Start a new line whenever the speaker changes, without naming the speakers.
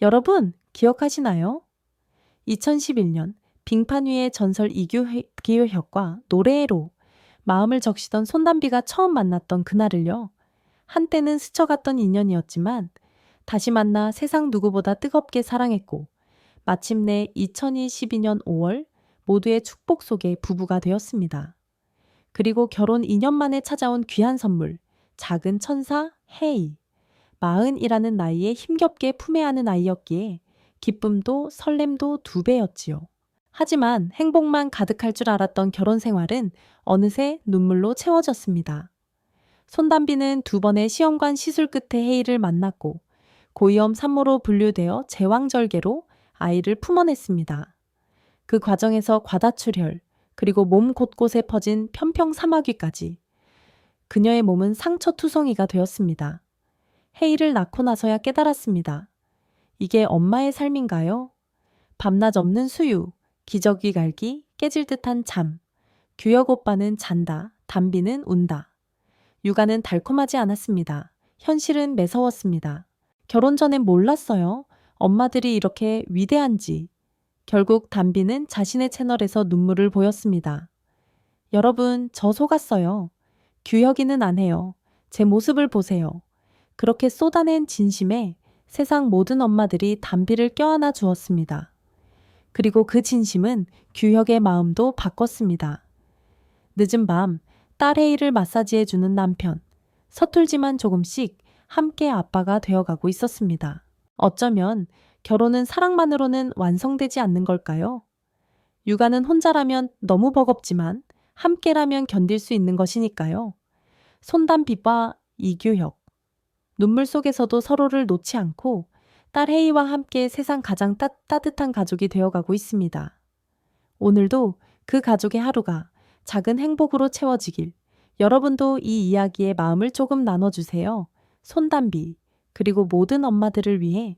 여러분, 기억하시나요? 2011년 빙판 위의 전설 이규혁과 노래로 마음을 적시던 손담비가 처음 만났던 그날을요. 한때는 스쳐갔던 인연이었지만 다시 만나 세상 누구보다 뜨겁게 사랑했고 마침내 2022년 5월 모두의 축복 속에 부부가 되었습니다. 그리고 결혼 2년 만에 찾아온 귀한 선물, 작은 천사 헤이. 마흔이라는 나이에 힘겹게 품에 안은 아이였기에 기쁨도 설렘도 두 배였지요. 하지만 행복만 가득할 줄 알았던 결혼 생활은 어느새 눈물로 채워졌습니다. 손담비는 두 번의 시험관 시술 끝에 헤이를 만났고 고위험 산모로 분류되어 제왕절개로 아이를 품어냈습니다. 그 과정에서 과다출혈, 그리고 몸 곳곳에 퍼진 편평 사마귀까지 그녀의 몸은 상처투성이가 되었습니다. 헤이를 낳고 나서야 깨달았습니다. 이게 엄마의 삶인가요? 밤낮 없는 수유, 기저귀 갈기, 깨질 듯한 잠. 규혁 오빠는 잔다, 담비는 운다. 육아는 달콤하지 않았습니다. 현실은 매서웠습니다. 결혼 전엔 몰랐어요. 엄마들이 이렇게 위대한지. 결국 담비는 자신의 채널에서 눈물을 보였습니다. 여러분, 저 속았어요. 규혁이는 안 해요. 제 모습을 보세요. 그렇게 쏟아낸 진심에 세상 모든 엄마들이 담비를 껴안아 주었습니다. 그리고 그 진심은 규혁의 마음도 바꿨습니다. 늦은 밤, 딸 헤이를 마사지해주는 남편. 서툴지만 조금씩 함께 아빠가 되어가고 있었습니다. 어쩌면 결혼은 사랑만으로는 완성되지 않는 걸까요? 육아는 혼자라면 너무 버겁지만 함께라면 견딜 수 있는 것이니까요. 손담비와 이규혁. 눈물 속에서도 서로를 놓지 않고 딸 혜이와 함께 세상 가장 따, 따뜻한 가족이 되어가고 있습니다. 오늘도 그 가족의 하루가 작은 행복으로 채워지길 여러분도 이 이야기에 마음을 조금 나눠주세요. 손담비, 그리고 모든 엄마들을 위해